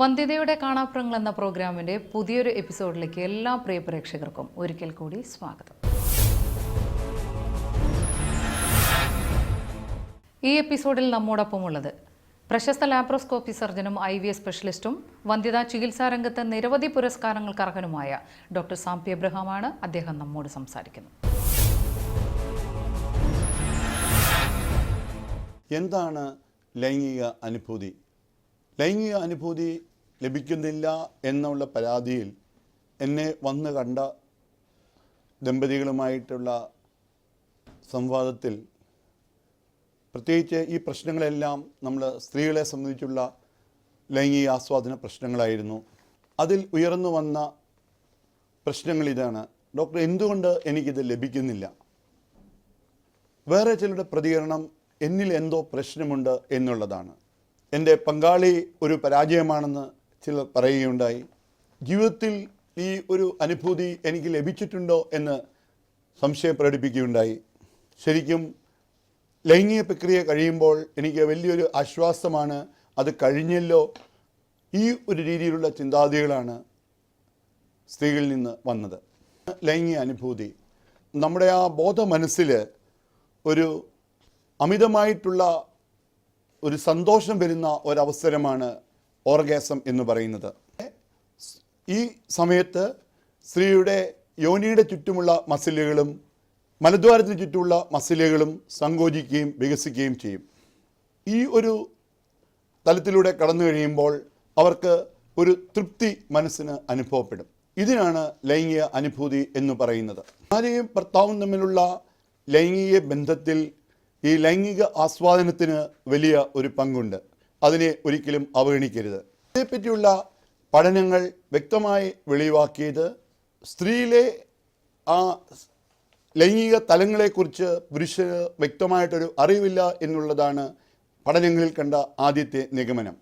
വന്ധ്യതയുടെ കാണാപ്പുറങ്ങൾ എന്ന പ്രോഗ്രാമിന്റെ പുതിയൊരു എപ്പിസോഡിലേക്ക് എല്ലാ പ്രിയ പ്രേക്ഷകർക്കും ഒരിക്കൽ കൂടി സ്വാഗതം. ഈ എപ്പിസോഡിൽ നമ്മോടൊപ്പം ഉള്ളത് പ്രശസ്ത ലാപ്രോസ്കോപ്പി സർജനും ഐ വി എസ് സ്പെഷ്യലിസ്റ്റും വന്ധ്യതാ ചികിത്സാ രംഗത്ത് നിരവധി പുരസ്കാരങ്ങൾക്ക് അർഹനുമായ ഡോക്ടർ സാംപി എബ്രഹാമാണ് അദ്ദേഹം നമ്മോട് സംസാരിക്കുന്നത്. എന്താണ് ലൈംഗിക അനുഭൂതി? ലൈംഗിക അനുഭൂതി ലഭിക്കുന്നില്ല എന്നുള്ള പരാതിയിൽ എന്നെ വന്ന് കണ്ട ദമ്പതികളുമായിട്ടുള്ള സംവാദത്തിൽ പ്രത്യേകിച്ച് ഈ പ്രശ്നങ്ങളെല്ലാം നമ്മൾ സ്ത്രീകളെ സംബന്ധിച്ചുള്ള ലൈംഗിക ആസ്വാദന പ്രശ്നങ്ങളായിരുന്നു. അതിൽ ഉയർന്നു വന്ന പ്രശ്നങ്ങൾ ഇതാണ്. ഡോക്ടർ എന്തുകൊണ്ട് എനിക്കിത് ലഭിക്കുന്നില്ല? വേറെ ചിലരുടെ പ്രതികരണം എന്നിൽ എന്തോ പ്രശ്നമുണ്ട് എന്നുള്ളതാണ്. എന്റെ പങ്കാളി ഒരു പരാജയമാണെന്ന് ചിലർ പറയുകയുണ്ടായി. ജീവിതത്തിൽ ഈ ഒരു അനുഭൂതി എനിക്ക് ലഭിച്ചിട്ടുണ്ടോ എന്ന് സംശയം പ്രകടിപ്പിക്കുകയുണ്ടായി. ശരിക്കും ലൈംഗിക പ്രക്രിയ കഴിയുമ്പോൾ എനിക്ക് വലിയൊരു ആശ്വാസമാണ് അത് കഴിഞ്ഞല്ലോ ഈ ഒരു രീതിയിലുള്ള ചിന്താഗതികളാണ് സ്ത്രീകളിൽ നിന്ന് വന്നത്. ലൈംഗിക അനുഭൂതി. നമ്മുടെ ആ ബോധ മനസ്സിൽ ഒരു അമിതമായിട്ടുള്ള ഒരു സന്തോഷം വരുന്ന ഒരവസരമാണ് ഓർഗാസം എന്ന് പറയുന്നത്. ഈ സമയത്ത് സ്ത്രീയുടെ യോനിയുടെ ചുറ്റുമുള്ള മസിലുകളും മലദ്വാരത്തിന് ചുറ്റുമുള്ള മസിലുകളും സങ്കോചിക്കുകയും വികസിക്കുകയും ചെയ്യും. ഈ ഒരു തലത്തിലൂടെ കടന്നു കഴിയുമ്പോൾ അവർക്ക് ഒരു തൃപ്തി മനസ്സിന് അനുഭവപ്പെടും. ഇതിനാണ് ലൈംഗിക അനുഭൂതി എന്ന് പറയുന്നത്. ഭാര്യയും ഭർത്താവും തമ്മിലുള്ള ലൈംഗിക ബന്ധത്തിൽ ഈ ലൈംഗിക ആസ്വാദനത്തിന് വലിയ ഒരു പങ്കുണ്ട്. അതിനെ ഒരിക്കലും അവഗണിക്കരുത്. ഇതേപ്പറ്റിയുള്ള പഠനങ്ങൾ വ്യക്തമായി വെളിവാക്കിയത് സ്ത്രീയിലെ ആ ലൈംഗിക തലങ്ങളെക്കുറിച്ച് പുരുഷന് വ്യക്തമായിട്ടൊരു അറിവില്ല എന്നുള്ളതാണ് പഠനങ്ങളിൽ കണ്ട ആദ്യത്തെ നിഗമനം.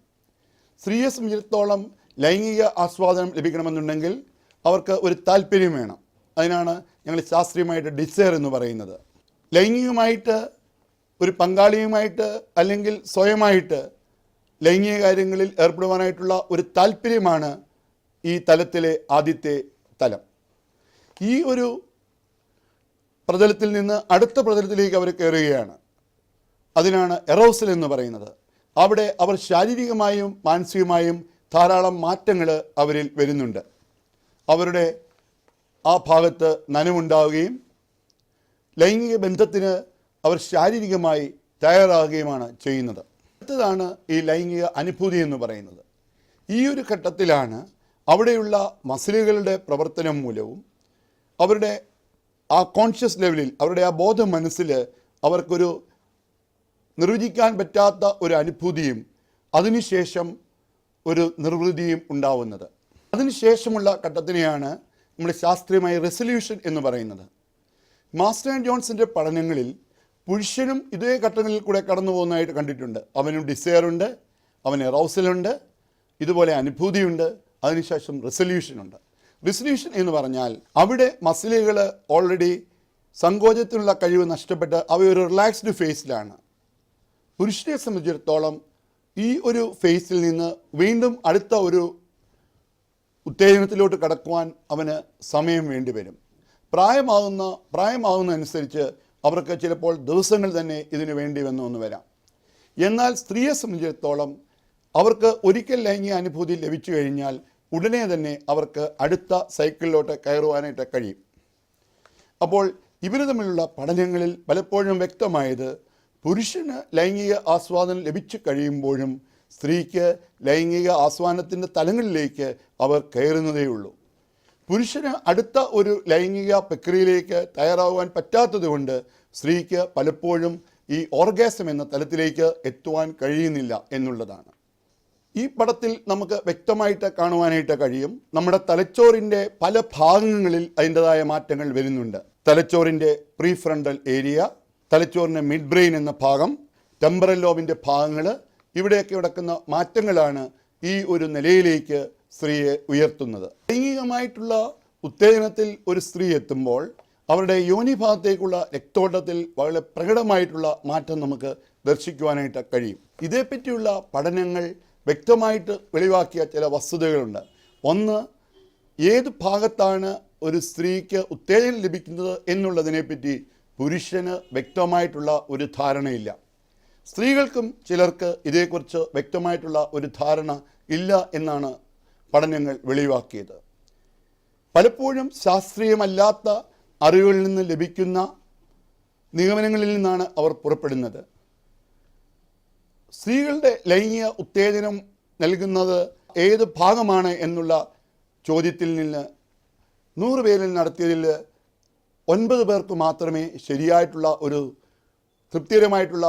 സ്ത്രീയെ സംബന്ധിച്ചിടത്തോളം ലൈംഗിക ആസ്വാദനം ലഭിക്കണമെന്നുണ്ടെങ്കിൽ അവർക്ക് ഒരു താല്പര്യം വേണം. അതിനാണ് ഞങ്ങൾ ശാസ്ത്രീയമായിട്ട് ഡിസയർ എന്ന് പറയുന്നത്. ലൈംഗികമായിട്ട് ഒരു പങ്കാളിയുമായിട്ട് അല്ലെങ്കിൽ സ്വയമായിട്ട് ലൈംഗിക കാര്യങ്ങളിൽ ഏർപ്പെടുവാനായിട്ടുള്ള ഒരു താല്പര്യമാണ് ഈ തലത്തിലെ ആദ്യത്തെ തലം. ഈ ഒരു പ്രതലത്തിൽ നിന്ന് അടുത്ത പ്രതലത്തിലേക്ക് അവർ കയറുകയാണ്. അതിനാണ് എറോസൽ എന്ന് പറയുന്നത്. അവിടെ അവർ ശാരീരികമായും മാനസികമായും ധാരാളം മാറ്റങ്ങൾ അവരിൽ വരുന്നുണ്ട്. അവരുടെ ആ ഭാഗത്ത് നനവുണ്ടാവുകയും ലൈംഗിക ബന്ധത്തിന് അവർ ശാരീരികമായി തയ്യാറാകുകയുമാണ് ചെയ്യുന്നത്. അടുത്തതാണ് ഈ ലൈംഗിക അനുഭൂതി എന്ന് പറയുന്നത്. ഈ ഒരു ഘട്ടത്തിലാണ് അവിടെയുള്ള മസിലുകളുടെ പ്രവർത്തനം മൂലവും അവരുടെ ആ കോൺഷ്യസ് ലെവലിൽ അവരുടെ ആ ബോധ മനസ്സിൽ അവർക്കൊരു നിർവചിക്കാൻ പറ്റാത്ത ഒരു അനുഭൂതിയും അതിനുശേഷം ഒരു നിർവൃതിയും ഉണ്ടാവുന്നത്. അതിനുശേഷമുള്ള ഘട്ടത്തിനെയാണ് നമ്മൾ ശാസ്ത്രീയമായ റെസൊല്യൂഷൻ എന്ന് പറയുന്നത്. മാസ്റ്റർ ആൻഡ് ജോൺസിന്റെ പഠനങ്ങളിൽ പുരുഷനും ഇതേ ഘട്ടങ്ങളിൽ കൂടെ കടന്നു പോകുന്നതായിട്ട് കണ്ടിട്ടുണ്ട്. അവനും ഡിസയറുണ്ട് അവന് റൗസലുണ്ട് ഇതുപോലെ അനുഭൂതിയുണ്ട് അതിനുശേഷം റെസൊല്യൂഷനുണ്ട് റെസൊല്യൂഷൻ എന്ന് പറഞ്ഞാൽ അവിടെ മസിലുകൾ ഓൾറെഡി സങ്കോചത്തിനുള്ള കഴിവ് നഷ്ടപ്പെട്ട് അവ ഒരു റിലാക്സ്ഡ് ഫേസിലാണ് പുരുഷനെ സംബന്ധിച്ചിടത്തോളം ഈ ഒരു ഫേസിൽ നിന്ന് വീണ്ടും അടുത്ത ഒരു ഉത്തേജനത്തിലോട്ട് കടക്കുവാൻ അവന് സമയം വേണ്ടിവരും പ്രായമാകുന്ന പ്രായമാകുന്നതനുസരിച്ച് അവർക്ക് ചിലപ്പോൾ ദിവസങ്ങൾ തന്നെ ഇതിനു വേണ്ടി വന്നു എന്ന് വരാം. എന്നാൽ സ്ത്രീയെ സംബന്ധിച്ചിടത്തോളം അവർക്ക് ഒരിക്കൽ ലൈംഗിക അനുഭൂതി ലഭിച്ചു കഴിഞ്ഞാൽ ഉടനെ തന്നെ അവർക്ക് അടുത്ത സൈക്കിളിലോട്ട് കയറുവാനായിട്ട് കഴിയും. അപ്പോൾ ഇവർ തമ്മിലുള്ള പഠനങ്ങളിൽ പലപ്പോഴും വ്യക്തമായത് പുരുഷന് ലൈംഗിക ആസ്വാദനം ലഭിച്ചു കഴിയുമ്പോഴും സ്ത്രീക്ക് ലൈംഗിക ആസ്വാദനത്തിന്റെ തലങ്ങളിലേക്ക് അവർ കയറുന്നതേയുള്ളൂ. പുരുഷന് അടുത്ത ഒരു ലൈംഗിക പ്രക്രിയയിലേക്ക് തയ്യാറാവാൻ പറ്റാത്തതുകൊണ്ട് സ്ത്രീക്ക് പലപ്പോഴും ഈ ഓർഗാസം എന്ന തലത്തിലേക്ക് എത്തുവാൻ കഴിയുന്നില്ല എന്നുള്ളതാണ്. ഈ പടത്തിൽ നമുക്ക് വ്യക്തമായിട്ട് കാണുവാനായിട്ട് കഴിയും. നമ്മുടെ തലച്ചോറിന്റെ പല ഭാഗങ്ങളിൽ അതിന്റെതായ മാറ്റങ്ങൾ വരുന്നുണ്ട്. തലച്ചോറിന്റെ പ്രീ ഫ്രണ്ടൽ ഏരിയ തലച്ചോറിന്റെ മിഡ് ബ്രെയിൻ എന്ന ഭാഗം ടെമ്പറൽ ലോബിന്റെ ഭാഗങ്ങൾ ഇവിടെയൊക്കെ കിടക്കുന്ന മാറ്റങ്ങളാണ് ഈ ഒരു നിലയിലേക്ക് സ്ത്രീയെ ഉയർത്തുന്നത്. ലൈംഗികമായിട്ടുള്ള ഉത്തേജനത്തിൽ ഒരു സ്ത്രീ എത്തുമ്പോൾ അവരുടെ യോനി ഭാഗത്തേക്കുള്ള രക്തോട്ടത്തിൽ വളരെ പ്രകടമായിട്ടുള്ള മാറ്റം നമുക്ക് ദർശിക്കുവാനായിട്ട് കഴിയും. ഇതേപ്പറ്റിയുള്ള പഠനങ്ങൾ വ്യക്തമായിട്ട് വെളിവാക്കിയ ചില വസ്തുതകളുണ്ട്. ഒന്ന് ഏത് ഭാഗത്താണ് ഒരു സ്ത്രീക്ക് ഉത്തേജനം ലഭിക്കുന്നത് എന്നുള്ളതിനെപ്പറ്റി പുരുഷന് വ്യക്തമായിട്ടുള്ള ഒരു ധാരണയില്ല. സ്ത്രീകൾക്കും ചിലർക്ക് ഇതേക്കുറിച്ച് വ്യക്തമായിട്ടുള്ള ഒരു ധാരണ ഇല്ല എന്നാണ് പഠനങ്ങൾ വെളിവാക്കിയത്. പലപ്പോഴും ശാസ്ത്രീയമല്ലാത്ത അറിവുകളിൽ നിന്ന് ലഭിക്കുന്ന നിഗമനങ്ങളിൽ നിന്നാണ് അവർ പുറപ്പെടുന്നത്. സ്ത്രീകളുടെ ലൈംഗിക ഉത്തേജനം നൽകുന്നത് ഏത് ഭാഗമാണ് എന്നുള്ള ചോദ്യത്തിൽ നിന്ന് നൂറ് പേരിൽ നടത്തിയതിൽ ഒൻപത് പേർക്ക് മാത്രമേ ശരിയായിട്ടുള്ള ഒരു തൃപ്തികരമായിട്ടുള്ള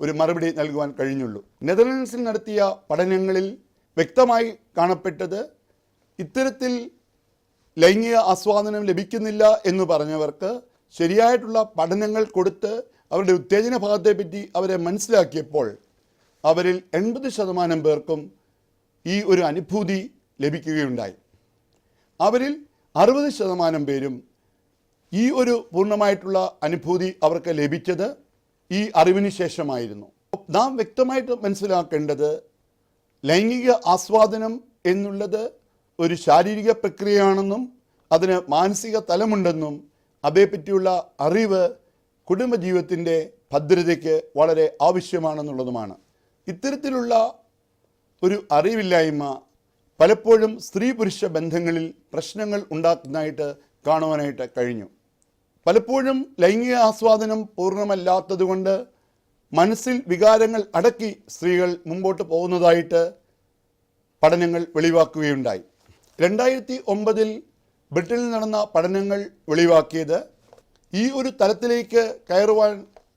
ഒരു മറുപടി നൽകുവാൻ കഴിഞ്ഞുള്ളൂ. നെതർലൻഡ്സിൽ നടത്തിയ പഠനങ്ങളിൽ വ്യക്തമായി കാണപ്പെട്ടത് ഇത്തരത്തിൽ ലൈംഗിക ആസ്വാദനം ലഭിക്കുന്നില്ല എന്ന് പറഞ്ഞവർക്ക് ശരിയായിട്ടുള്ള പഠനങ്ങൾ കൊടുത്ത് അവരുടെ ഉത്തേജന ഭാഗത്തെപ്പറ്റി അവരെ മനസ്സിലാക്കിയപ്പോൾ അവരിൽ എൺപത് ശതമാനം പേർക്കും ഈ ഒരു അനുഭൂതി ലഭിക്കുകയുണ്ടായി. അവരിൽ അറുപത് ശതമാനം പേരും ഈ ഒരു പൂർണമായിട്ടുള്ള അനുഭൂതി അവർക്ക് ലഭിച്ചത് ഈ അറിവിന് ശേഷമായിരുന്നു. നാം വ്യക്തമായിട്ട് മനസ്സിലാക്കേണ്ടത് ലൈംഗിക ആസ്വാദനം എന്നുള്ളത് ഒരു ശാരീരിക പ്രക്രിയയാണെന്നും അതിന് മാനസിക തലമുണ്ടെന്നും അതേപ്പറ്റിയുള്ള അറിവ് കുടുംബജീവിതത്തിന്റെ ഭദ്രതയ്ക്ക് വളരെ ആവശ്യമാണെന്നുള്ളതുമാണ്. ഇത്തരത്തിലുള്ള ഒരു അറിവില്ലായ്മ പലപ്പോഴും സ്ത്രീ പുരുഷ ബന്ധങ്ങളിൽ പ്രശ്നങ്ങൾ ഉണ്ടാക്കുന്നതായിട്ട് കാണുവാനായിട്ട് കഴിഞ്ഞു. പലപ്പോഴും ലൈംഗിക ആസ്വാദനം പൂർണമല്ലാത്തതുകൊണ്ട് മനസ്സിൽ വികാരങ്ങൾ അടക്കി സ്ത്രീകൾ മുമ്പോട്ട് പോകുന്നതായിട്ട് പഠനങ്ങൾ വെളിവാക്കുകയുണ്ടായി. രണ്ടായിരത്തി ഒമ്പതിൽ ബ്രിട്ടനിൽ നടന്ന പഠനങ്ങൾ വെളിവാക്കിയത് ഈ ഒരു തലത്തിലേക്ക് കയറുവാൻ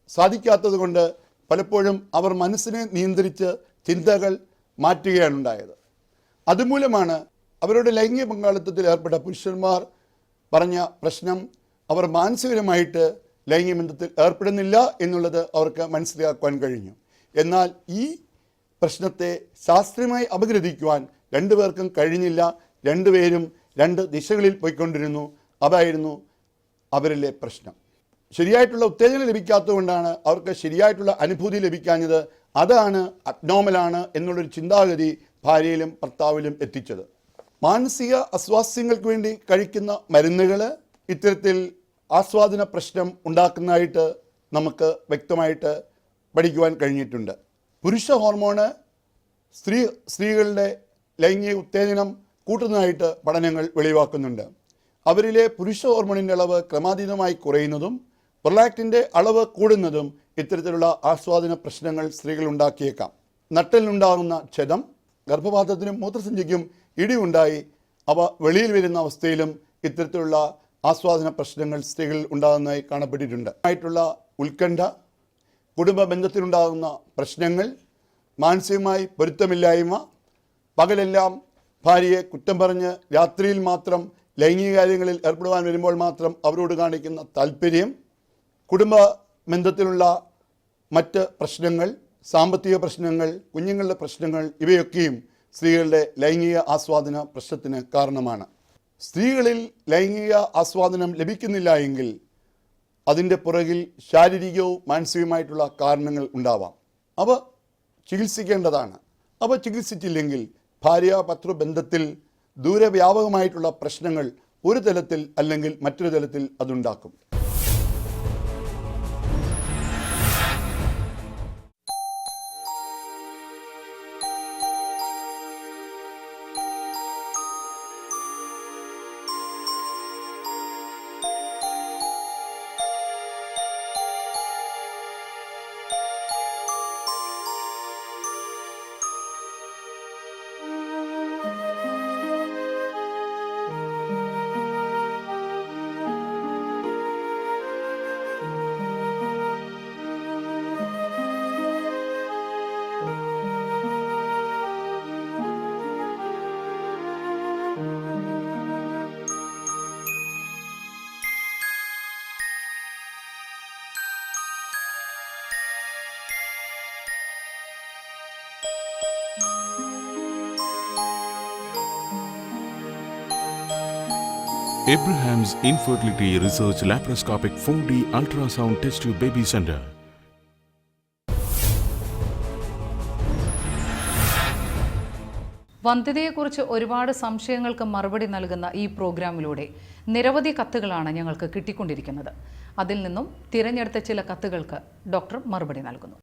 സാധിക്കാത്തതുകൊണ്ട് പലപ്പോഴും അവർ മനസ്സിനെ നിയന്ത്രിച്ച് ചിന്തകൾ മാറ്റുകയാണ് ഉണ്ടായത്. അതുമൂലമാണ് അവരുടെ ലൈംഗിക പങ്കാളിത്തത്തിൽ ഏർപ്പെട്ട പുരുഷന്മാർ പറഞ്ഞ പ്രശ്നം അവർ മാനസികരമായിട്ട് ലൈംഗിക ബന്ധത്തിൽ ഏർപ്പെടുന്നില്ല എന്നുള്ളത് അവർക്ക് മനസ്സിലാക്കുവാൻ കഴിഞ്ഞു. എന്നാൽ ഈ പ്രശ്നത്തെ ശാസ്ത്രീയമായി അപഗ്രഥിക്കുവാൻ രണ്ടുപേർക്കും കഴിഞ്ഞില്ല. രണ്ടുപേരും രണ്ട് ദിശകളിൽ പോയിക്കൊണ്ടിരുന്നു. അതായിരുന്നു അവരിലെ പ്രശ്നം. ശരിയായിട്ടുള്ള ഉത്തേജനം ലഭിക്കാത്തതുകൊണ്ടാണ് അവർക്ക് ശരിയായിട്ടുള്ള അനുഭൂതി ലഭിക്കാഞ്ഞത്. അതാണ് അബ്നോമലാണ് എന്നുള്ളൊരു ചിന്താഗതി ഭാര്യയിലും ഭർത്താവിലും എത്തിച്ചത്. മാനസിക അസ്വാസ്ഥ്യങ്ങൾക്ക് വേണ്ടി കഴിക്കുന്ന മരുന്നുകൾ ഇത്തരത്തിൽ ആസ്വാദന പ്രശ്നം ഉണ്ടാക്കുന്നതായിട്ട് നമുക്ക് വ്യക്തമായിട്ട് പഠിക്കുവാൻ കഴിഞ്ഞിട്ടുണ്ട്. പുരുഷ ഹോർമോണ് സ്ത്രീ സ്ത്രീകളുടെ ലൈംഗിക ഉത്തേജനം കൂട്ടുന്നതായിട്ട് പഠനങ്ങൾ വെളിവാക്കുന്നുണ്ട്. അവരിലെ പുരുഷ ഹോർമോണിന്റെ അളവ് ക്രമാതീതമായി കുറയുന്നതും പ്രൊലാക്റ്റിന്റെ അളവ് കൂടുന്നതും ഇത്തരത്തിലുള്ള ആസ്വാദന പ്രശ്നങ്ങൾ സ്ത്രീകൾ ഉണ്ടാക്കിയേക്കാം. നട്ടലിനുണ്ടാകുന്ന ക്ഷതം ഗർഭപാത്രത്തിനും മൂത്രസഞ്ചിക്കും ഇടിവുണ്ടായി. അവ വെളിയിൽ വരുന്ന അവസ്ഥയിലും ഇത്തരത്തിലുള്ള ആസ്വാദന പ്രശ്നങ്ങൾ സ്ത്രീകളിൽ ഉണ്ടാകുന്നതായി കാണപ്പെട്ടിട്ടുണ്ട്. ആയിട്ടുള്ള ഉത്കണ്ഠ കുടുംബ ബന്ധത്തിലുണ്ടാകുന്ന പ്രശ്നങ്ങൾ മാനസികമായി പൊരുത്തമില്ലായ്മ പകലെല്ലാം ഭാര്യയെ കുറ്റം പറഞ്ഞ് രാത്രിയിൽ മാത്രം ലൈംഗിക കാര്യങ്ങളിൽ ഏർപ്പെടുവാൻ വരുമ്പോൾ മാത്രം അവരോട് കാണിക്കുന്ന താല്പര്യം കുടുംബ ബന്ധത്തിലുള്ള മറ്റ് പ്രശ്നങ്ങൾ സാമ്പത്തിക പ്രശ്നങ്ങൾ കുഞ്ഞുങ്ങളുടെ പ്രശ്നങ്ങൾ ഇവയൊക്കെയും സ്ത്രീകളുടെ ലൈംഗിക ആസ്വാദന പ്രശ്നത്തിന് കാരണമാണ്. സ്ത്രീകളിൽ ലൈംഗിക ആസ്വാദനം ലഭിക്കുന്നില്ല എങ്കിൽ അതിന്റെ പുറകിൽ ശാരീരികവും മാനസികവുമായിട്ടുള്ള കാരണങ്ങൾ ഉണ്ടാവാം. അവ ചികിത്സിക്കേണ്ടതാണ്. അവ ചികിത്സിച്ചില്ലെങ്കിൽ ഭാര്യ പത്ര ബന്ധത്തിൽ ദൂരവ്യാപകമായിട്ടുള്ള പ്രശ്നങ്ങൾ ഒരു തലത്തിൽ അല്ലെങ്കിൽ മറ്റൊരു തലത്തിൽ അതുണ്ടാക്കും. Abraham's Infertility Research Laparoscopic 4D Ultrasound Test Tube baby centre വന്ധ്യതയെക്കുറിച്ച് ഒരുപാട് സംശയങ്ങൾക്ക് മറുപടി നൽകുന്ന ഈ പ്രോഗ്രാമിലൂടെ നിരവധി കത്തുകളാണ് ഞങ്ങൾക്ക് കിട്ടിക്കൊണ്ടിരിക്കുന്നത്. അതിൽ നിന്നും തിരഞ്ഞെടുത്ത ചില കത്തുകൾക്ക് ഡോക്ടർ മറുപടി നൽകുന്നു.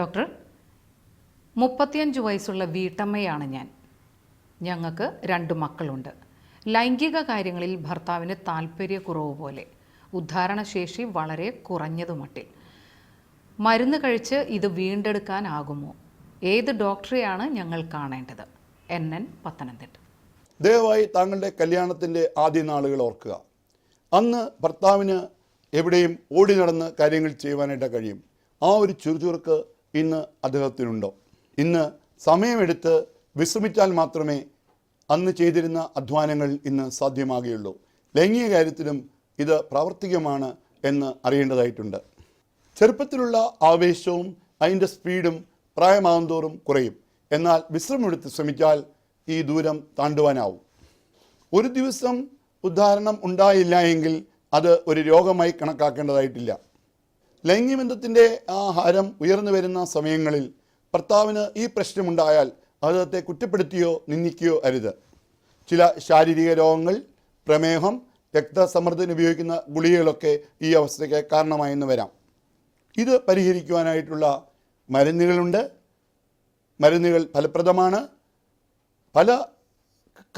ഡോക്ടർ മുപ്പത്തിയഞ്ച് വയസ്സുള്ള വീട്ടമ്മയാണ് ഞാൻ. ഞങ്ങൾക്ക് രണ്ട് മക്കളുണ്ട്. ലൈംഗിക കാര്യങ്ങളിൽ ഭർത്താവിന് താല്പര്യക്കുറവ് പോലെ ഉദ്ധാരണശേഷി വളരെ കുറഞ്ഞതുമട്ടിൽ മരുന്ന് കഴിച്ച് ഇത് വീണ്ടെടുക്കാനാകുമോ ഏത് ഡോക്ടറെയാണ് ഞങ്ങൾ കാണേണ്ടത്? എൻ. എൻ. പത്തനംതിട്ട. ദയവായി താങ്കളുടെ കല്യാണത്തിന്റെ ആദ്യ നാളുകൾ ഓർക്കുക. അന്ന് ഭർത്താവിന് എവിടെയും ഓടി നടന്ന് കാര്യങ്ങൾ ചെയ്യുവാനായിട്ട് കഴിയും. ആ ഒരു ചുറുചുറുക്ക് ഇന്ന് അദ്ദേഹത്തിനുണ്ടോ? ഇന്ന് സമയമെടുത്ത് വിശ്രമിച്ചാൽ മാത്രമേ അന്ന് ചെയ്തിരുന്ന അധ്വാനങ്ങൾ ഇന്ന് സാധ്യമാകുകയുള്ളൂ. ലൈംഗിക കാര്യത്തിലും ഇത് പ്രാവർത്തികമാണ് എന്ന് അറിയേണ്ടതായിട്ടുണ്ട്. ചെറുപ്പത്തിലുള്ള ആവേശവും അതിന്റെ സ്പീഡും പ്രായമാകുന്തോറും കുറയും. എന്നാൽ വിശ്രമമെടുത്ത് ശ്രമിച്ചാൽ ഈ ദൂരം താണ്ടുവാനാവും. ഒരു ദിവസം ഉദാഹരണം ഉണ്ടായില്ല എങ്കിൽ അത് ഒരു രോഗമായി കണക്കാക്കേണ്ടതായിട്ടില്ല. ലൈംഗികബന്ധത്തിന്റെ ആ ഹാരം ഉയർന്നു വരുന്ന സമയങ്ങളിൽ ഭർത്താവിന് ഈ പ്രശ്നമുണ്ടായാൽ അദ്ദേഹത്തെ കുറ്റപ്പെടുത്തിയോ നിന്ദിക്കുകയോ അരുത്. ചില ശാരീരിക രോഗങ്ങൾ പ്രമേഹം രക്തസമ്മർദ്ദത്തിന് ഉപയോഗിക്കുന്ന ഗുളികകളൊക്കെ ഈ അവസ്ഥയ്ക്ക് കാരണമായെന്ന് വരാം. ഇത് പരിഹരിക്കുവാനായിട്ടുള്ള മരുന്നുകളുണ്ട്. മരുന്നുകൾ ഫലപ്രദമാണ്. പല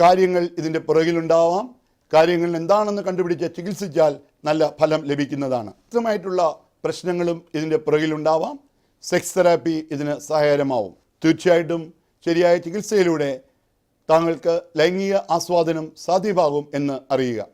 കാര്യങ്ങൾ ഇതിന്റെ പുറകിലുണ്ടാവാം. കാര്യങ്ങൾ എന്താണെന്ന് കണ്ടുപിടിച്ച് ചികിത്സിച്ചാൽ നല്ല ഫലം ലഭിക്കുന്നതാണ്. വ്യക്തമായിട്ടുള്ള പ്രശ്നങ്ങളും ഇതിന്റെ പുറകിലുണ്ടാവാം. സെക്സ് തെറാപ്പി ഇതിന് സഹായകരമാവും. തീർച്ചയായിട്ടും ശരിയായ ചികിത്സയിലൂടെ താങ്കൾക്ക് ലൈംഗിക ആസ്വാദനം സാധ്യമാകും എന്ന് അറിയുക.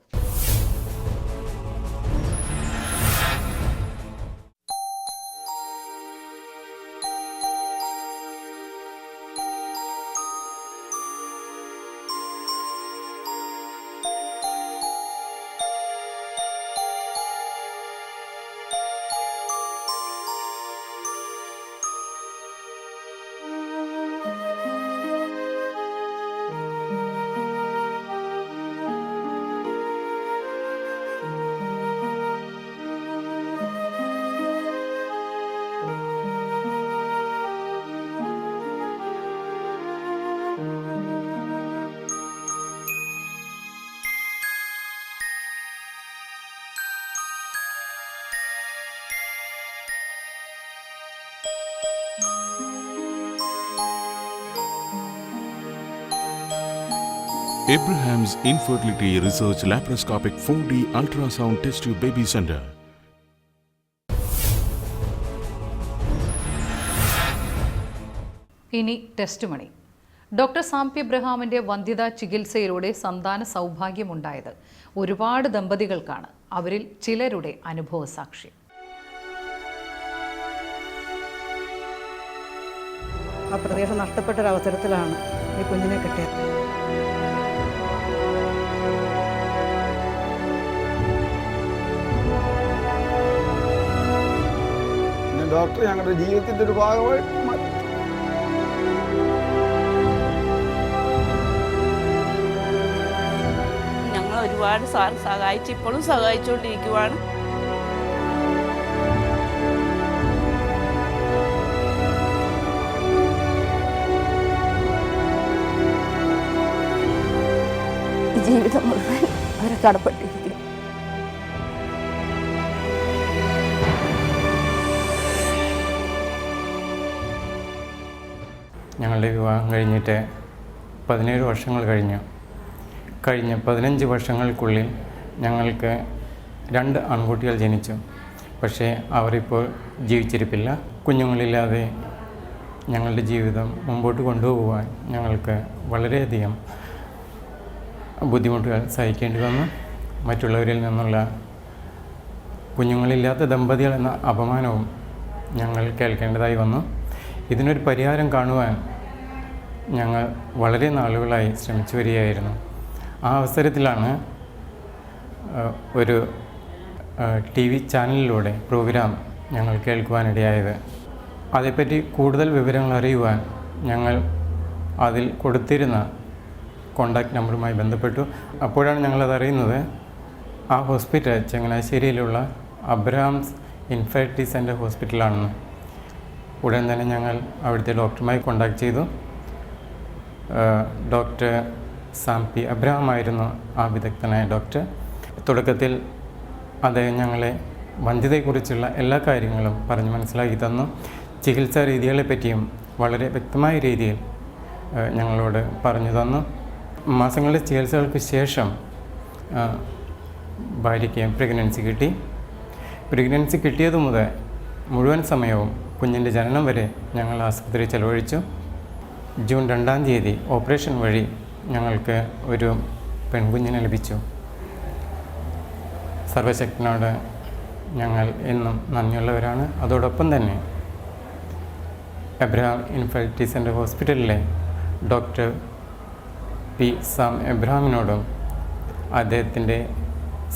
Abraham's Infertility Research Laparoscopic 4D Ultrasound Test Tube baby centre ഇനി ടെസ്റ്റ് മണി ഡോക്ടർ സാംപി എബ്രഹാമിന്റെ വന്ധ്യതാ ചികിത്സയിലൂടെ സന്താന സൗഭാഗ്യമുണ്ടായത് ഒരുപാട് ദമ്പതികൾക്കാണ്. അവരിൽ ചിലരുടെ അനുഭവ സാക്ഷ്യം. ആ പ്രദേശം നഷ്ടപ്പെട്ട ഒരു അവസരത്തിലാണ് ഈ കുഞ്ഞിനെ കിട്ടിയത്. ഡോക്ടർ ഞങ്ങളുടെ ജീവിതത്തിന്റെ ഒരു ഭാഗമായി ഞങ്ങൾ ഒരുപാട് സാർ സഹായിച്ച് ഇപ്പോഴും സഹായിച്ചുകൊണ്ടിരിക്കുവാണ്. ജീവിതം മുഴുവൻ അവരെ കടപ്പെട്ടിരിക്കും ഞങ്ങളുടെ വിവാഹം കഴിഞ്ഞിട്ട് പതിനേഴ് വർഷങ്ങൾ കഴിഞ്ഞു. കഴിഞ്ഞ പതിനഞ്ച് വർഷങ്ങൾക്കുള്ളിൽ ഞങ്ങൾക്ക് രണ്ട് ആൺകുട്ടികൾ ജനിച്ചു. പക്ഷേ അവരിപ്പോൾ ജീവിച്ചിരിപ്പില്ല. കുഞ്ഞുങ്ങളില്ലാതെ ഞങ്ങളുടെ ജീവിതം മുമ്പോട്ട് കൊണ്ടുപോകുവാൻ ഞങ്ങൾക്ക് വളരെയധികം ബുദ്ധിമുട്ടുകൾ സഹിക്കേണ്ടി വന്നു. മറ്റുള്ളവരിൽ നിന്നുള്ള കുഞ്ഞുങ്ങളില്ലാത്ത ദമ്പതികൾ എന്ന അപമാനവും ഞങ്ങൾ കേൾക്കേണ്ടതായി വന്നു. ഇതിനൊരു പരിഹാരം കാണുവാൻ ഞങ്ങൾ വളരെ നാളുകളായി ശ്രമിച്ചു വരികയായിരുന്നു. ആ അവസരത്തിലാണ് ഒരു ടി വി ചാനലിലൂടെ പ്രോഗ്രാം ഞങ്ങൾ കേൾക്കുവാനിടയായത്. അതേപ്പറ്റി കൂടുതൽ വിവരങ്ങൾ അറിയുവാൻ ഞങ്ങൾ അതിൽ കൊടുത്തിരുന്ന കോണ്ടാക്ട് നമ്പറുമായി ബന്ധപ്പെട്ടു. അപ്പോഴാണ് ഞങ്ങളത് അറിയുന്നത്. ആ ഹോസ്പിറ്റൽ ചങ്ങനാശ്ശേരിയിലുള്ള അബ്രഹാംസ് ഇൻഫെർട്ടി സെന്റർ ഹോസ്പിറ്റലാണെന്ന്. ഉടൻ തന്നെ ഞങ്ങൾ അവിടുത്തെ ഡോക്ടറുമായി കോണ്ടാക്ട് ചെയ്തു. ഡോക്ടർ സാം പി അബ്രഹാം ആയിരുന്നു ആ വിദഗ്ധനായ ഡോക്ടർ. തുടക്കത്തിൽ അദ്ദേഹം ഞങ്ങളെ വന്ധ്യതയെക്കുറിച്ചുള്ള എല്ലാ കാര്യങ്ങളും പറഞ്ഞ് മനസ്സിലാക്കി തന്നു. ചികിത്സാ രീതികളെ പറ്റിയും വളരെ വ്യക്തമായ രീതിയിൽ ഞങ്ങളോട് പറഞ്ഞു തന്നു. മാസങ്ങളുടെ ചികിത്സകൾക്ക് ശേഷം ഭാര്യയ്ക്ക് പ്രഗ്നൻസി കിട്ടി. പ്രഗ്നൻസി കിട്ടിയത് മുതൽ മുഴുവൻ സമയവും കുഞ്ഞിന്റെ ജനനം വരെ ഞങ്ങൾ ആസ്പത്രി ചെലവഴിച്ചു. ജൂൺ രണ്ടാം തീയതി ഓപ്പറേഷൻ വഴി ഞങ്ങൾക്ക് ഒരു പെൺകുഞ്ഞിനെ ലഭിച്ചു. സർവശക്തനോട് ഞങ്ങൾ എന്നും നന്ദിയുള്ളവരാണ്. അതോടൊപ്പം തന്നെ എബ്രഹാം ഇൻഫെർട്ടിലിറ്റി സെന്റർ ഹോസ്പിറ്റലിലെ ഡോക്ടർ പി സാം എബ്രഹാമിനോടും അദ്ദേഹത്തിന്റെ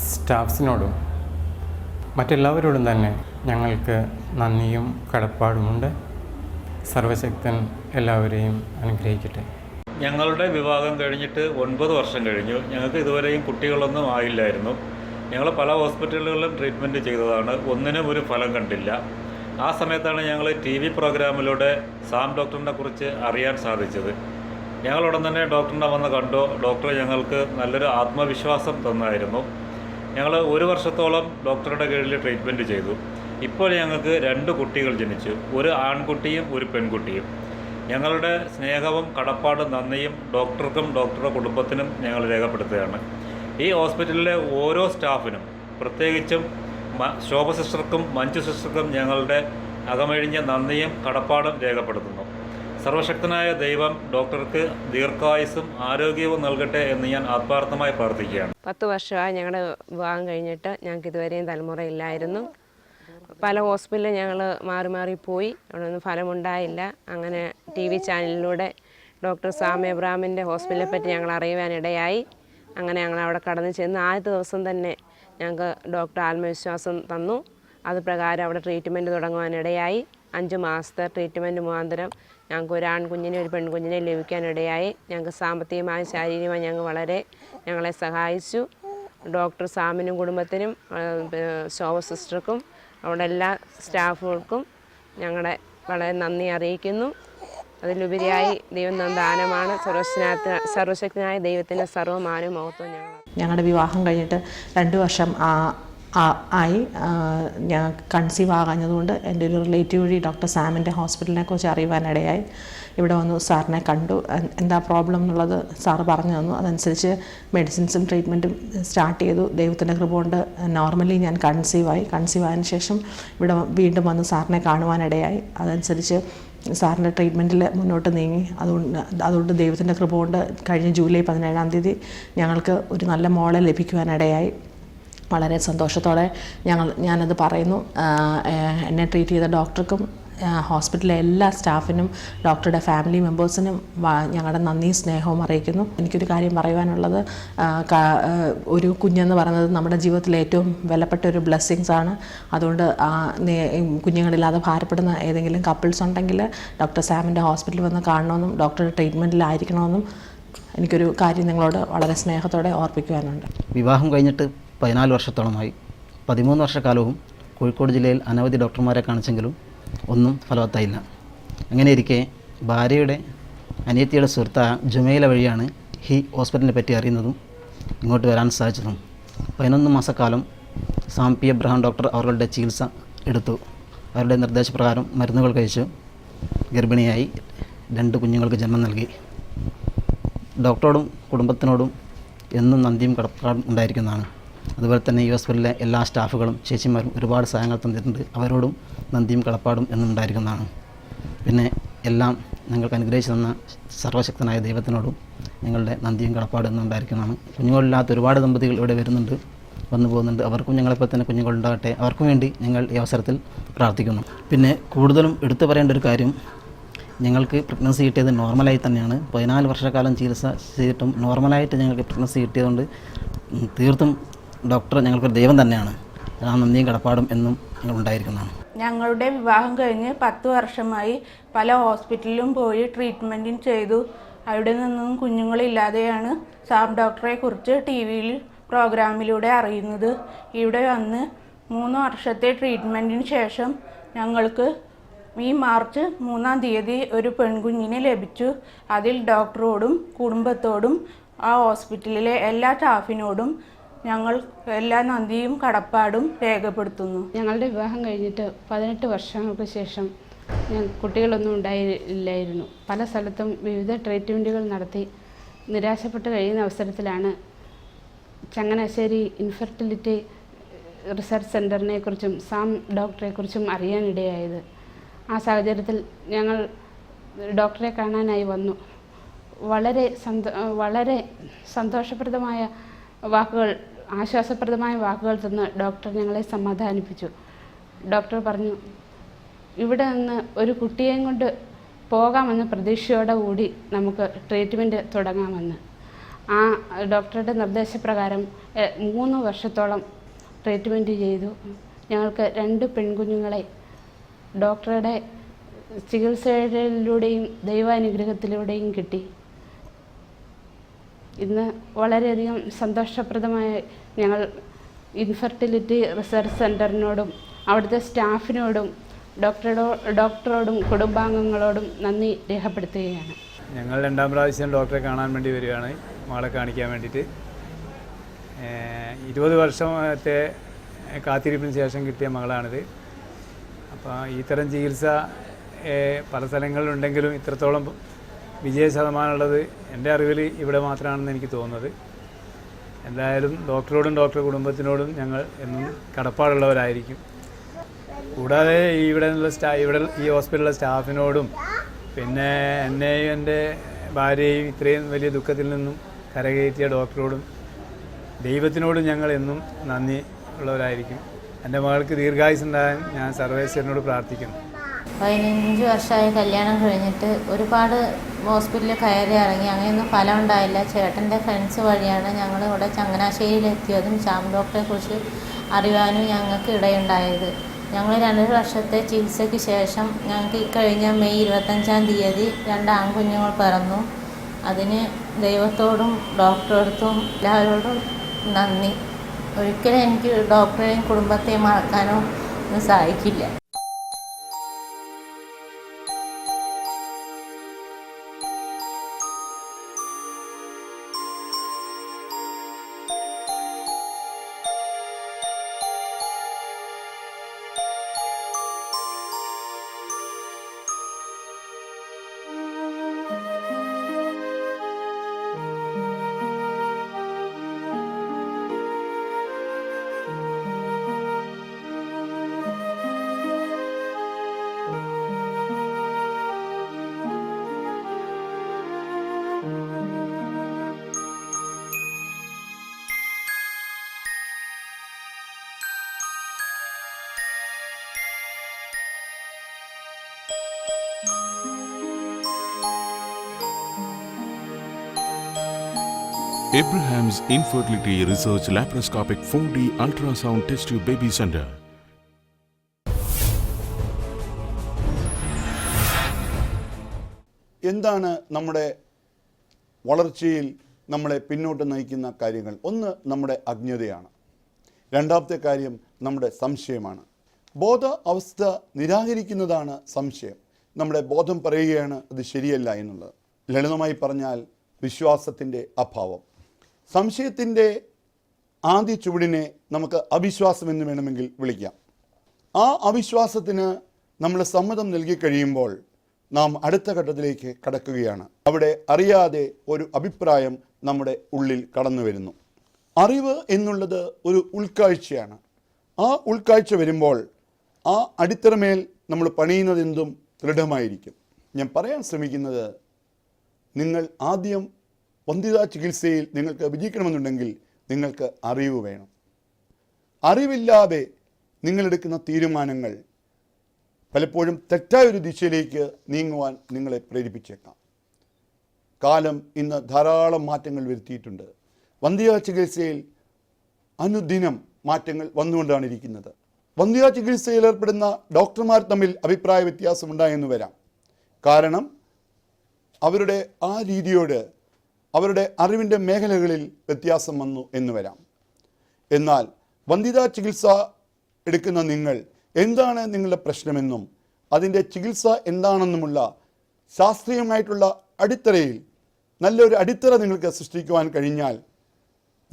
സ്റ്റാഫ്സിനോടും മറ്റെല്ലാവരോടും തന്നെ ഞങ്ങൾക്ക് നന്ദിയും കടപ്പാടുമുണ്ട്. സർവശക്തൻ എല്ലാവരെയും അനുഗ്രഹിക്കട്ടെ. ഞങ്ങളുടെ വിവാഹം കഴിഞ്ഞിട്ട് ഒൻപത് വർഷം കഴിഞ്ഞു. ഞങ്ങൾക്ക് ഇതുവരെയും കുട്ടികളൊന്നും ആയില്ലായിരുന്നു. ഞങ്ങൾ പല ഹോസ്പിറ്റലുകളിലും ട്രീറ്റ്മെന്റ് ചെയ്തതാണ്. ഒന്നിനും ഒരു ഫലം കണ്ടില്ല. ആ സമയത്താണ് ഞങ്ങൾ ടി വി പ്രോഗ്രാമിലൂടെ സാം ഡോക്ടറിനെ കുറിച്ച് അറിയാൻ സാധിച്ചത്. ഞങ്ങൾ ഉടൻ തന്നെ ഡോക്ടറിനെ വന്ന് കണ്ടു. ഡോക്ടർ ഞങ്ങൾക്ക് നല്ലൊരു ആത്മവിശ്വാസം തന്നായിരുന്നു. ഞങ്ങൾ ഒരു വർഷത്തോളം ഡോക്ടറുടെ കീഴിൽ ട്രീറ്റ്മെന്റ് ചെയ്തു. ഇപ്പോൾ ഞങ്ങൾക്ക് രണ്ട് കുട്ടികൾ ജനിച്ചു. ഒരു ആൺകുട്ടിയും ഒരു പെൺകുട്ടിയും. ഞങ്ങളുടെ സ്നേഹവും കടപ്പാടും നന്ദിയും ഡോക്ടർക്കും ഡോക്ടറുടെ കുടുംബത്തിനും ഞങ്ങൾ രേഖപ്പെടുത്തുകയാണ്. ഈ ഹോസ്പിറ്റലിലെ ഓരോ സ്റ്റാഫിനും പ്രത്യേകിച്ചും ശോഭ സിസ്റ്റർക്കും മഞ്ജു സിസ്റ്റർക്കും ഞങ്ങളുടെ അകമഴിഞ്ഞ നന്ദിയും കടപ്പാടും രേഖപ്പെടുത്തുന്നു. സർവശക്തനായ ദൈവം ഡോക്ടർക്ക് ദീർഘായുസും ആരോഗ്യവും നൽകട്ടെ എന്ന് ഞാൻ ആത്മാർത്ഥമായി പ്രാർത്ഥിക്കുകയാണ്. പത്ത് വർഷമായി ഞങ്ങളുടെ വിവാഹം കഴിഞ്ഞിട്ട് ഞങ്ങൾക്ക് ഇതുവരെയും തലമുറ ഇല്ലായിരുന്നു പല ഹോസ്പിറ്റലിൽ ഞങ്ങൾ മാറി മാറി പോയി. അവിടെ ഒന്നും ഫലമുണ്ടായില്ല. അങ്ങനെ ടി വി ചാനലിലൂടെ ഡോക്ടർ സാം എബ്രാമിന്റെ ഹോസ്പിറ്റലിനെ പറ്റി ഞങ്ങൾ അറിയുവാനിടയായി അങ്ങനെ ഞങ്ങൾ അവിടെ കടന്നു ചെന്ന് ആദ്യത്തെ ദിവസം തന്നെ ഞങ്ങൾക്ക് ഡോക്ടർ ആത്മവിശ്വാസം തന്നു. അത് പ്രകാരം അവിടെ ട്രീറ്റ്മെന്റ് തുടങ്ങുവാനിടയായി അഞ്ച് മാസത്തെ ട്രീറ്റ്മെന്റ് മുഖാന്തരം ഞങ്ങൾക്ക് ഒരു ആൺകുഞ്ഞിനെ ഒരു പെൺകുഞ്ഞിനെ ലഭിക്കാനിടയായി ഞങ്ങൾക്ക് സാമ്പത്തികമായും ശാരീരികമായി ഞങ്ങൾ വളരെ ഞങ്ങളെ സഹായിച്ചു. ഡോക്ടർ സാമിനും കുടുംബത്തിനും ശോഭ സിസ്റ്റർക്കും അവിടെ എല്ലാ സ്റ്റാഫുകൾക്കും ഞങ്ങളുടെ വളരെ നന്ദി അറിയിക്കുന്നു. അതിലുപരിയായി ദൈവം ദാനമാണ്. സർവശക്തനായ സർവശക്തനായ ദൈവത്തിന്റെ സർവമാനവും മഹത്വം ഞങ്ങൾ ഞങ്ങളുടെ വിവാഹം കഴിഞ്ഞിട്ട് രണ്ട് വർഷം ആയി. ഞാൻ കൺസീവ് ആകാഞ്ഞതുകൊണ്ട് എന്റെ ഒരു റിലേറ്റീവ് വഴി ഡോക്ടർ സാമിന്റെ ഹോസ്പിറ്റലിനെ കുറിച്ച് അറിയുവാനിടയായി. ഇവിടെ വന്നു. സാറിനെ കണ്ടു. എന്താ പ്രോബ്ലം എന്നുള്ളത് സാറ് പറഞ്ഞു തന്നു. അതനുസരിച്ച് മെഡിസിൻസും ട്രീറ്റ്മെന്റും സ്റ്റാർട്ട് ചെയ്തു. ദൈവത്തിന്റെ കൃപ കൊണ്ട് നോർമലി ഞാൻ കൺസീവ് ആയി. കൺസീവ് ആയതിനു ശേഷം ഇവിടെ വീണ്ടും വന്ന് സാറിനെ കാണുവാനിടയായി. അതനുസരിച്ച് സാറിന്റെ ട്രീറ്റ്മെന്റിൽ മുന്നോട്ട് നീങ്ങി. അതുകൊണ്ട് അതുകൊണ്ട് ദൈവത്തിന്റെ കൃപ കൊണ്ട് കഴിഞ്ഞ ജൂലൈ പതിനേഴാം തീയതി ഞങ്ങൾക്ക് ഒരു നല്ല മോളെ ലഭിക്കുവാനിടയായി. വളരെ സന്തോഷത്തോടെ ഞങ്ങൾ ഞാനത് പറയുന്നു. എന്നെ ട്രീറ്റ് ചെയ്ത ഡോക്ടർക്കും ഹോസ്പിറ്റലിലെ എല്ലാ സ്റ്റാഫിനും ഡോക്ടറുടെ ഫാമിലി മെമ്പേഴ്സിനും ഞങ്ങളുടെ നന്ദി സ്നേഹവും അറിയിക്കുന്നു. എനിക്കൊരു കാര്യം പറയുവാനുള്ളത് ഒരു കുഞ്ഞെന്ന് പറയുന്നത് നമ്മുടെ ജീവിതത്തിലെ ഏറ്റവും വിലപ്പെട്ട ഒരു ബ്ലെസ്സിങ്സ് ആണ്. അതുകൊണ്ട് കുഞ്ഞുങ്ങളില്ലാതെ ഭാരപ്പെടുന്ന ഏതെങ്കിലും കപ്പിൾസ് ഉണ്ടെങ്കിൽ ഡോക്ടർ സാമിന്റെ ഹോസ്പിറ്റലിൽ വന്ന് കാണണമെന്നും ഡോക്ടറുടെ ട്രീറ്റ്മെന്റിലായിരിക്കണമെന്നും എനിക്കൊരു കാര്യം നിങ്ങളോട് വളരെ സ്നേഹത്തോടെ ഓർപ്പിക്കുവാനുണ്ട്. വിവാഹം കഴിഞ്ഞിട്ട് പതിനാല് വർഷത്തോളമായി. പതിമൂന്ന് വർഷക്കാലവും കോഴിക്കോട് ജില്ലയിൽ അനവധി ഡോക്ടർമാരെ കാണിച്ചെങ്കിലും ഒന്നും ഫലവത്തായില്ല. അങ്ങനെ ഇരിക്കെ ഭാര്യയുടെ അനിയത്തിയുടെ സുഹൃത്തായ ജുമേല വഴിയാണ് ഈ ഹോസ്പിറ്റലിനെ പറ്റി അറിയുന്നതും ഇങ്ങോട്ട് വരാൻ സാധിച്ചതും. പതിനൊന്ന് മാസക്കാലം സാം പി എബ്രഹാം ഡോക്ടർ അവരുടെ ചികിത്സ എടുത്തു. അവരുടെ നിർദ്ദേശപ്രകാരം മരുന്നുകൾ കഴിച്ചു. ഗർഭിണിയായി രണ്ട് കുഞ്ഞുങ്ങൾക്ക് ജന്മം നൽകി. ഡോക്ടറോടും കുടുംബത്തിനോടും എന്നും നന്ദിയും കടപ്പാടും ഉണ്ടായിരിക്കുന്നതാണ്. അതുപോലെ തന്നെ യു എസ് ഹോസ്പിറ്റലിലെ എല്ലാ സ്റ്റാഫുകളും ചേച്ചിമാരും ഒരുപാട് സഹായങ്ങൾ തന്നിട്ടുണ്ട്. അവരോടും നന്ദിയും കടപ്പാടും എന്നുണ്ടായിരിക്കുന്നതാണ് പിന്നെ എല്ലാം ഞങ്ങൾക്ക് അനുഗ്രഹിച്ചു തന്ന സർവശക്തനായ ദൈവത്തിനോടും ഞങ്ങളുടെ നന്ദിയും കടപ്പാടും എന്നുണ്ടായിരിക്കുന്നതാണ് കുഞ്ഞുങ്ങളില്ലാത്ത ഒരുപാട് ദമ്പതികൾ ഇവിടെ വരുന്നുണ്ട് വന്നു പോകുന്നുണ്ട്. അവർക്കും ഞങ്ങളെപ്പോൾ തന്നെ കുഞ്ഞുങ്ങളുണ്ടാകട്ടെ. അവർക്കും വേണ്ടി ഞങ്ങൾ ഈ അവസരത്തിൽ പ്രാർത്ഥിക്കുന്നു. പിന്നെ കൂടുതലും എടുത്തു പറയേണ്ട ഒരു കാര്യം ഞങ്ങൾക്ക് പ്രഗ്നൻസി കിട്ടിയത് നോർമലായി തന്നെയാണ്. പതിനാല് വർഷക്കാലം ചികിത്സ ചെയ്തിട്ടും നോർമലായിട്ട് ഞങ്ങൾക്ക് പ്രഗ്നൻസി കിട്ടിയതുകൊണ്ട് തീർത്തും ഡോക്ടർ ഞങ്ങൾക്കൊരു ദൈവം തന്നെയാണ്. ആ നന്ദിയും കടപ്പാടും എന്നും ഞങ്ങൾ ഉണ്ടായിരിക്കുന്നതാണ്. ഞങ്ങളുടെ വിവാഹം കഴിഞ്ഞ് പത്ത് വർഷമായി പല ഹോസ്പിറ്റലിലും പോയി ട്രീറ്റ്മെന്റും ചെയ്തു. അവിടെ നിന്നും കുഞ്ഞുങ്ങളില്ലാതെയാണ് സാം ഡോക്ടറെ കുറിച്ച് ടി വിയിൽ പ്രോഗ്രാമിലൂടെ അറിയുന്നത്. ഇവിടെ വന്ന് മൂന്ന് വർഷത്തെ ട്രീറ്റ്മെന്റിന് ശേഷം ഞങ്ങൾക്ക് ഈ മാർച്ച് മൂന്നാം തീയതി ഒരു പെൺകുഞ്ഞിനെ ലഭിച്ചു. അതിൽ ഡോക്ടറോടും കുടുംബത്തോടും ആ ഹോസ്പിറ്റലിലെ എല്ലാ സ്റ്റാഫിനോടും ഞങ്ങൾ എല്ലാ നന്ദിയും കടപ്പാടും രേഖപ്പെടുത്തുന്നു. ഞങ്ങളുടെ വിവാഹം കഴിഞ്ഞിട്ട് പതിനെട്ട് വർഷങ്ങൾക്ക് ശേഷം കുട്ടികളൊന്നും ഉണ്ടായില്ലായിരുന്നു. പല സ്ഥലത്തും വിവിധ ട്രീറ്റ്മെന്റുകൾ നടത്തി നിരാശപ്പെട്ട് കഴിയുന്ന അവസരത്തിലാണ് ചങ്ങനാശ്ശേരി ഇൻഫെർട്ടിലിറ്റി റിസർച്ച് സെന്ററിനെ കുറിച്ചും സാം ഡോക്ടറെക്കുറിച്ചും അറിയാനിടയായത്. ആ സാഹചര്യത്തിൽ ഞങ്ങൾ ഡോക്ടറെ കാണാനായി വന്നു. വളരെ സന്തോ വളരെ സന്തോഷപ്രദമായ വാക്കുകൾ ആശ്വാസപ്രദമായ വാക്കുകൾ തന്ന് ഡോക്ടർ ഞങ്ങളെ സമാധാനിപ്പിച്ചു. ഡോക്ടർ പറഞ്ഞു ഇവിടെ നിന്ന് ഒരു കുട്ടിയെയും കൊണ്ട് പോകാമെന്ന പ്രതീക്ഷയോടെ കൂടി നമുക്ക് ട്രീറ്റ്മെന്റ് തുടങ്ങാമെന്ന്. ആ ഡോക്ടറുടെ നിർദ്ദേശപ്രകാരം മൂന്ന് വർഷത്തോളം ട്രീറ്റ്മെന്റ് ചെയ്തു. ഞങ്ങൾക്ക് രണ്ട് പെൺകുഞ്ഞുങ്ങളെ ഡോക്ടറുടെ ചികിത്സയിലൂടെയും ദൈവാനുഗ്രഹത്തിലൂടെയും കിട്ടി. ഇന്ന് വളരെയധികം സന്തോഷപ്രദമായ ഞങ്ങൾ ഇൻഫെർട്ടിലിറ്റി റിസർച്ച് സെന്ററിനോടും അവിടുത്തെ സ്റ്റാഫിനോടും ഡോക്ടറോ ഡോക്ടറോടും കുടുംബാംഗങ്ങളോടും നന്ദി രേഖപ്പെടുത്തുകയാണ്. ഞങ്ങൾ രണ്ടാം പ്രാവശ്യം ഡോക്ടറെ കാണാൻ വേണ്ടി വരികയാണ് മകളെ കാണിക്കാൻ വേണ്ടിയിട്ട്. ഇരുപത് വർഷത്തെ കാത്തിരിപ്പിന് ശേഷം കിട്ടിയ മകളാണിത്. അപ്പോൾ ഇത്തരം ചികിത്സ പല സ്ഥലങ്ങളിലുണ്ടെങ്കിലും ഇത്രത്തോളം വിജയ ശതമാനമുള്ളത് എന്റെ അറിവിൽ ഇവിടെ മാത്രമാണെന്ന് എനിക്ക് തോന്നുന്നത്. എന്തായാലും ഡോക്ടറോടും ഡോക്ടർ കുടുംബത്തിനോടും ഞങ്ങൾ എന്നും കടപ്പാടുള്ളവരായിരിക്കും. കൂടാതെ ഇവിടെ നിന്നുള്ള സ്റ്റാ ഇവിടെ ഈ ഹോസ്പിറ്റലിലെ സ്റ്റാഫിനോടും പിന്നെ എന്നെയും എന്റെ ഭാര്യയും ഇത്രയും വലിയ ദുഃഖത്തിൽ നിന്നും കരകയറ്റിയ ഡോക്ടറോടും ദൈവത്തിനോടും ഞങ്ങൾ എന്നും നന്ദി ഉള്ളവരായിരിക്കും. എന്റെ മകൾക്ക് ദീർഘായുസ് ഉണ്ടാകാൻ ഞാൻ സർവേശ്വരനോട് പ്രാർത്ഥിക്കുന്നു. പതിനഞ്ച് വർഷമായി കല്യാണം കഴിഞ്ഞിട്ട് ഒരുപാട് ഹോസ്പിറ്റലിൽ കയറി ഇറങ്ങി. അങ്ങനെയൊന്നും ഫലം ഉണ്ടായില്ല. ചേട്ടന്റെ ഫ്രണ്ട്സ് വഴിയാണ് ഞങ്ങൾ ഇവിടെ ചങ്ങനാശ്ശേരിയിലെത്തിയതും ഡോക്ടറെ കുറിച്ച് അറിയാനും ഞങ്ങൾക്ക് ഇടയുണ്ടായത്. ഞങ്ങൾ രണ്ട് വർഷത്തെ ചികിത്സയ്ക്ക് ശേഷം ഞങ്ങൾക്ക് ഇക്കഴിഞ്ഞ മെയ് ഇരുപത്തഞ്ചാം തീയതി രണ്ട് ആൺകുഞ്ഞുങ്ങൾ പിറന്നു. അതിന് ദൈവത്തോടും ഡോക്ടറോടത്തും എല്ലാവരോടും നന്ദി. ഒരിക്കലും എനിക്ക് ഡോക്ടറെയും കുടുംബത്തെയും മറക്കാനോ ഒന്നും സാധിക്കില്ല. Abraham's research laparoscopic four 4D ultrasound test Tube baby centre എന്താണ് നമ്മുടെ വളർച്ചയിൽ നമ്മളെ പിന്നോട്ട് നയിക്കുന്ന കാര്യങ്ങൾ? ഒന്ന് നമ്മുടെ അജ്ഞതയാണ്. രണ്ടാമത്തെ കാര്യം നമ്മുടെ സംശയമാണ്. ബോധ അവസ്ഥ നിരാകരിക്കുന്നതാണ് സംശയം. നമ്മുടെ ബോധം പറയുകയാണ് അത് ശരിയല്ല എന്നുള്ളത്. ലളിതമായി പറഞ്ഞാൽ വിശ്വാസത്തിന്റെ അഭാവം. സംശയത്തിന്റെ ആദ്യ ചുവടിനെ നമുക്ക് അവിശ്വാസം എന്ന് വേണമെങ്കിൽ വിളിക്കാം. ആ അവിശ്വാസത്തിന് നമ്മൾ സമ്മതം നൽകി കഴിയുമ്പോൾ നാം അടുത്ത ഘട്ടത്തിലേക്ക് കടക്കുകയാണ്. അവിടെ അറിയാതെ ഒരു അഭിപ്രായം നമ്മുടെ ഉള്ളിൽ കടന്നു വരുന്നു. അറിവ് എന്നുള്ളത് ഒരു ഉൾക്കാഴ്ചയാണ്. ആ ഉൾക്കാഴ്ച വരുമ്പോൾ ആ അടിത്തറമേൽ നമ്മൾ പണിയുന്നതെന്തും ദൃഢമായിരിക്കും. ഞാൻ പറയാൻ ശ്രമിക്കുന്നത് നിങ്ങൾ ആദ്യം വന്ധ്യതാ ചികിത്സയിൽ നിങ്ങൾക്ക് വിജയിക്കണമെന്നുണ്ടെങ്കിൽ നിങ്ങൾക്ക് അറിവ് വേണം. അറിവില്ലാതെ നിങ്ങളെടുക്കുന്ന തീരുമാനങ്ങൾ പലപ്പോഴും തെറ്റായ ഒരു ദിശയിലേക്ക് നീങ്ങുവാൻ നിങ്ങളെ പ്രേരിപ്പിച്ചേക്കാം. കാലം ഇന്ന് ധാരാളം മാറ്റങ്ങൾ വരുത്തിയിട്ടുണ്ട്. വന്ധ്യതാ ചികിത്സയിൽ അനുദിനം മാറ്റങ്ങൾ വന്നുകൊണ്ടാണ് ഇരിക്കുന്നത്. വന്ധ്യതാ ചികിത്സയിൽ ഏർപ്പെടുന്ന ഡോക്ടർമാർ തമ്മിൽ അഭിപ്രായ വ്യത്യാസമുണ്ടായെന്ന് വരാം. കാരണം അവരുടെ ആ രീതിയോട് അവരുടെ അറിവിന്റെ മേഖലകളിൽ വ്യത്യാസം വന്നു എന്ന് വരാം. എന്നാൽ വന്ധ്യതാ ചികിത്സ എടുക്കുന്ന നിങ്ങൾ എന്താണ് നിങ്ങളുടെ പ്രശ്നമെന്നും അതിന്റെ ചികിത്സ എന്താണെന്നുമുള്ള ശാസ്ത്രീയമായിട്ടുള്ള അടിത്തറയിൽ നല്ലൊരു അടിത്തറ നിങ്ങൾക്ക് സൃഷ്ടിക്കുവാൻ കഴിഞ്ഞാൽ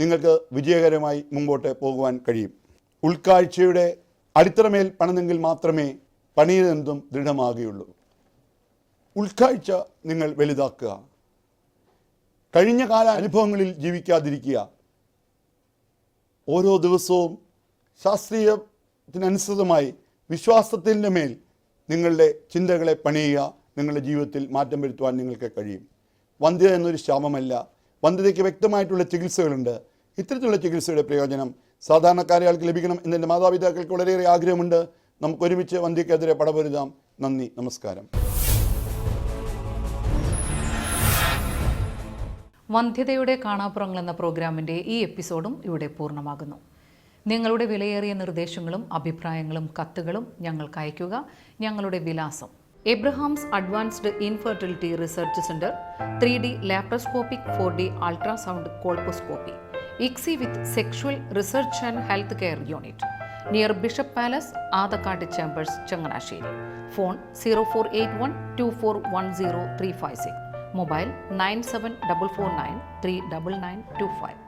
നിങ്ങൾക്ക് വിജയകരമായി മുമ്പോട്ട് പോകുവാൻ കഴിയും. ഉൾക്കാഴ്ചയുടെ അടിത്തറമേൽ പണിതെങ്കിൽ മാത്രമേ പണിയതെന്തും ദൃഢമാകുകയുള്ളൂ. ഉൾക്കാഴ്ച നിങ്ങൾ വലുതാക്കുക. കഴിഞ്ഞ കാല അനുഭവങ്ങളിൽ ജീവിക്കാതിരിക്കുക. ഓരോ ദിവസവും ശാസ്ത്രീയത്തിനനുസൃതമായി വിശ്വാസത്തിന്റെ മേൽ നിങ്ങളുടെ ചിന്തകളെ പണിയുക നിങ്ങളുടെ ജീവിതത്തിൽ മാറ്റം വരുത്തുവാൻ നിങ്ങൾക്ക് കഴിയും. വന്ധ്യത എന്നൊരു ശാപമല്ല വന്ധ്യതയ്ക്ക് വ്യക്തമായിട്ടുള്ള ചികിത്സകളുണ്ട്. ഇത്തരത്തിലുള്ള ചികിത്സയുടെ പ്രയോജനം സാധാരണക്കാരെ ആൾക്ക് ലഭിക്കണം എന്നെന്റെ മാതാപിതാക്കൾക്ക് വളരെയേറെ ആഗ്രഹമുണ്ട്. നമുക്ക് ഒരുമിച്ച് വന്ധ്യക്കെതിരെ പടപൊരുതാം. നന്ദി. നമസ്കാരം. വന്ധ്യതയുടെ കാണാപ്പുറങ്ങൾ എന്ന പ്രോഗ്രാമിന്റെ ഈ എപ്പിസോഡും ഇവിടെ പൂർണമാകുന്നു. നിങ്ങളുടെ വിലയേറിയ നിർദ്ദേശങ്ങളും അഭിപ്രായങ്ങളും കത്തുകളും ഞങ്ങൾക്ക് അയയ്ക്കുക. ഞങ്ങളുടെ വിലാസം Abraham's advanced infertility research centre three D laparoscopic four D ultrasound colposcopy ICSI with sexual research and health care unit near Bishop Palace Adakkattu Chambers Changanassery. Phone zero four eight one two four one zero three five six. Mobile nine seven double four nine three double nine two five